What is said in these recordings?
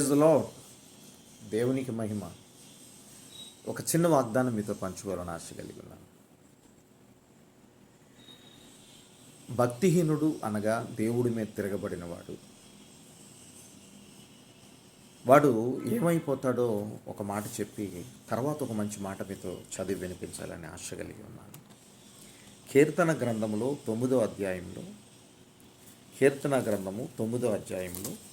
ప్రైజ్లో దేవునికి మహిమ. ఒక చిన్న వాగ్దానం మీతో పంచుకోవాలని ఆశ కలిగి ఉన్నాను. భక్తిహీనుడు అనగా దేవుడి మీద తిరగబడినవాడు. వాడు ఏమైపోతాడో ఒక మాట చెప్పి తర్వాత ఒక మంచి మాట మీతో చదివి వినిపించాలని ఆశ కలిగి ఉన్నాను. కీర్తన గ్రంథములో తొమ్మిదో అధ్యాయంలో కీర్తన గ్రంథము తొమ్మిదో అధ్యాయంలో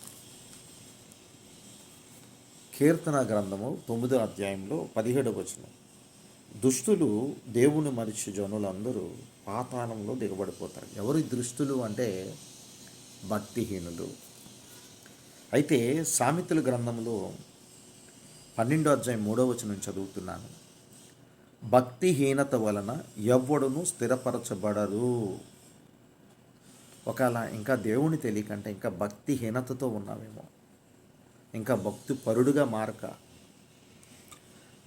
కీర్తన గ్రంథము తొమ్మిదో అధ్యాయంలో పదిహేడు వచనం. దుష్టులు దేవుని మరిచి జనులందరూ పాతాళంలో దిగబడిపోతారు. ఎవరి దృష్టులు అంటే భక్తిహీనులు. అయితే సామెతల గ్రంథంలో పన్నెండో అధ్యాయం మూడో వచనం చదువుతున్నాను. భక్తిహీనత వలన ఎవ్వడును స్థిరపరచబడరు. ఒకవేళ ఇంకా దేవుని తెలియకంటే ఇంకా భక్తిహీనతతో ఉన్నావేమో. ఇంకా భక్తి పరుడుగా మారక.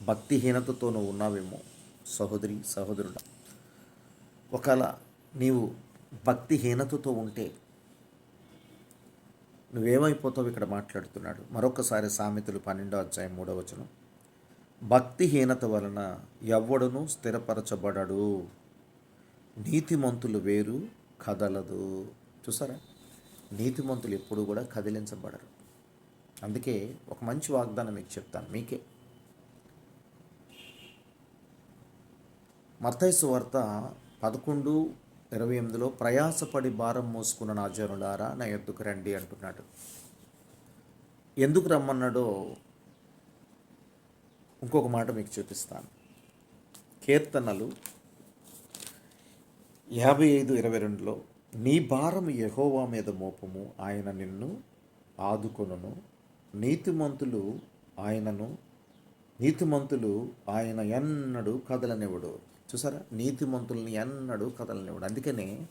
భక్తిహీనతతో నువ్వు ఉన్నావేమో సహోదరి సహోదరుడు. ఒకవేళ నీవు భక్తిహీనతతో ఉంటే నువ్వేమైపోతావు ఇక్కడ మాట్లాడుతున్నాడు. మరొకసారి సామెతలు పన్నెండో అధ్యాయం మూడో వచనం. భక్తిహీనత వలన ఎవ్వడును స్థిరపరచబడడు. నీతిమంతులు వేరు కదలదు. చూసారా? నీతిమంతులు ఎప్పుడు కూడా కదిలించబడరు. అందుకే ఒక మంచి వాగ్దానం మీకు చెప్తాను మీకే. మత్తైసు వార్త పదకొండు ఇరవై ఎనిమిదిలో ప్రయాసపడి భారం మోసుకున్న నా జనులారా నా ఎద్దుకు రండి అంటున్నాడు. ఎందుకు రమ్మన్నాడో ఇంకొక మాట మీకు చూపిస్తాను. కీర్తనలు యాభై ఐదు ఇరవై రెండులో నీ భారం యహోవా మీద మోపము ఆయన నిన్ను ఆదుకొనును. నీతిమంతులు ఆయనను నీతిమంతులు ఆయన ఎన్నడూ కదలనివ్వడు. చూసారా? నీతిమంతుల్ని ఎన్నడూ కదలనివ్వడు. అందుకనే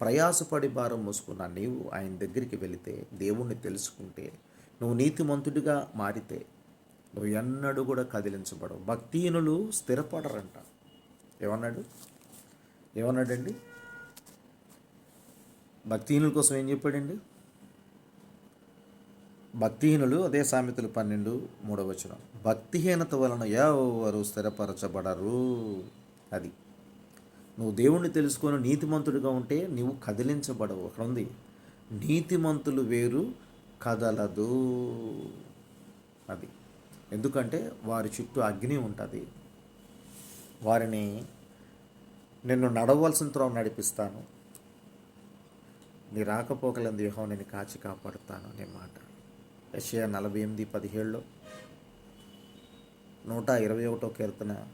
ప్రయాసపడి భారం మోసుకున్న నీవు ఆయన దగ్గరికి వెళితే దేవుణ్ణి తెలుసుకుంటే నువ్వు నీతిమంతుడిగా మారితే నువ్వు ఎన్నడూ కూడా కదిలించబడవు. భక్తిహీనులు స్థిరపడరంట. ఏమన్నాడు? ఏమన్నాడండి? భక్తిహీనుల కోసం ఏం చెప్పాడండి? భక్తిహీనులు అదే సామెతలు పన్నెండు మూడవ వచనం. భక్తిహీనత వలన ఎవరు స్థిరపరచబడరు? అది. నువ్వు దేవుణ్ణి తెలుసుకొని నీతిమంతుడిగా ఉంటే నీవు కదిలించబడవు. అక్కడ ఉంది నీతిమంతులు వేరు కదలదు. అది. ఎందుకంటే వారి చుట్టూ అగ్ని ఉంటుంది. వారిని నిన్ను నడవలసిన త్రోవ నడిపిస్తాను. నీ రాకపోకలందు వ్యూహం నేను కాచి కాపాడుతాను అనే మాట. యషయా నలభై ఎనిమిది పదిహేడులో నూట ఇరవై ఒకటో కీర్తన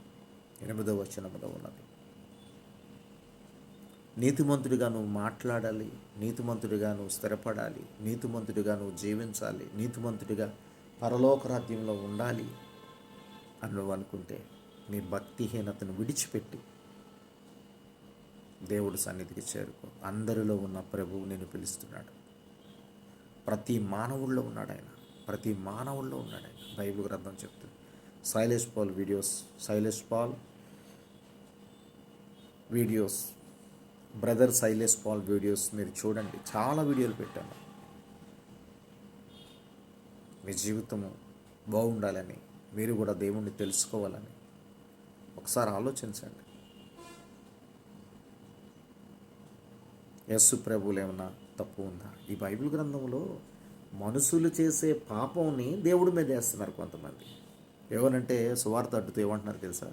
ఎనిమిదో వచనంలో ఉన్నది. నీతిమంతుడిగా నువ్వు మాట్లాడాలి నీతిమంతుడిగా నువ్వు స్థిరపడాలి నీతిమంతుడిగా నువ్వు జీవించాలి నీతిమంతుడిగా పరలోక రాజ్యంలో ఉండాలి అని నువ్వు అనుకుంటే నీ భక్తిహీనతను విడిచిపెట్టి దేవుడి సన్నిధికి చేరుకో. అందరిలో ఉన్న ప్రభువు నేను పిలుస్తున్నాడు. ప్రతి మానవుల్లో ఉన్నాడు ఆయన. ప్రతి మానవుల్లో ఉన్నాడు ఆయన. బైబిల్ గ్రంథం చెప్తుంది. Shailesh Paul videos Shailesh Paul videos brother Shailesh Paul videos మీరు చూడండి. చాలా వీడియోలు పెట్టాను. మీ జీవితము బాగుండాలని మీరు కూడా దేవుణ్ణి తెలుసుకోవాలని ఒకసారి ఆలోచించండి. యస్సు ప్రభువులు ఏమన్నా తప్పు ఉందా? ఈ బైబిల్ గ్రంథంలో మనుషులు చేసే పాపంని దేవుడి మీద వేస్తున్నారు కొంతమంది. ఎవరంటే సువార్త అడ్డుతో ఏమంటున్నారు తెలుసా?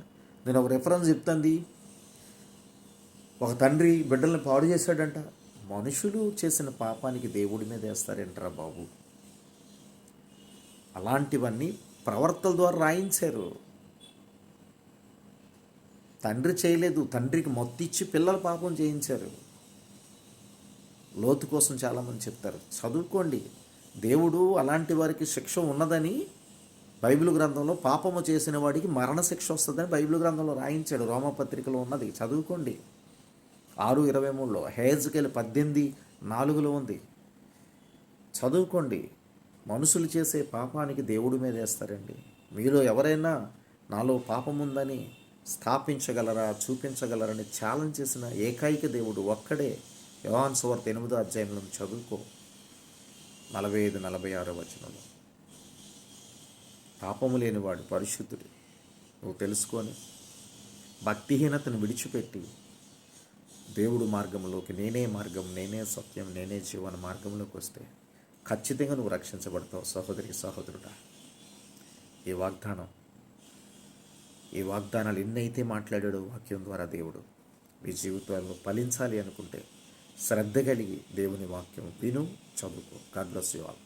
నేను ఒక రెఫరెన్స్ చెప్తాంది. ఒక తండ్రి బిడ్డల్ని పాడు చేశాడంట. మనుషులు చేసిన పాపానికి దేవుడి మీద వేస్తారేంట్రా బాబు? అలాంటివన్నీ ప్రవర్తల ద్వారా రాయించారు. తండ్రి చేయలేదు. తండ్రికి మొత్తిచ్చి పిల్లల పాపం చేయించారు. లోతు కోసం చాలామంది చెప్తారు. చదువుకోండి. దేవుడు అలాంటి వారికి శిక్ష ఉన్నదని బైబిల్ గ్రంథంలో పాపము చేసిన వాడికి మరణ శిక్ష వస్తుందని బైబిల్ గ్రంథంలో రాయించాడు. రోమపత్రికలో ఉన్నది. చదువుకోండి. ఆరు ఇరవై మూడులో హేజ్కెళ్ళి పద్దెనిమిది నాలుగులో ఉంది. చదువుకోండి. మనుషులు చేసే పాపానికి దేవుడి మీద వేస్తారండి. మీలో ఎవరైనా నాలో పాపం ఉందని స్థాపించగలరా చూపించగలరని ఛాలెంజ్ చేసిన ఏకైక దేవుడు ఒక్కడే యోహాన్ సువార్త ఎనిమిదో అధ్యాయంలో చదువుకో. నలభై ఐదు నలభై ఆరో వచనంలో. పాపము లేనివాడు పరిశుద్ధుడు. నువ్వు తెలుసుకొని భక్తిహీనతను విడిచిపెట్టి దేవుడు మార్గంలోకి నేనే మార్గం నేనే సత్యం నేనే జీవన మార్గంలోకి వస్తే ఖచ్చితంగా నువ్వు రక్షించబడతావు సహోదరి సహోదరుడా. ఈ వాగ్దానం ఈ వాగ్దానాలు ఎన్నైతే మాట్లాడాడో వాక్యం ద్వారా దేవుడు మీ జీవితాల్లో ఫలించాలి అనుకుంటే శ్రద్ధ కలిగి దేవుని వాక్యం విను చదువుకో. God bless you all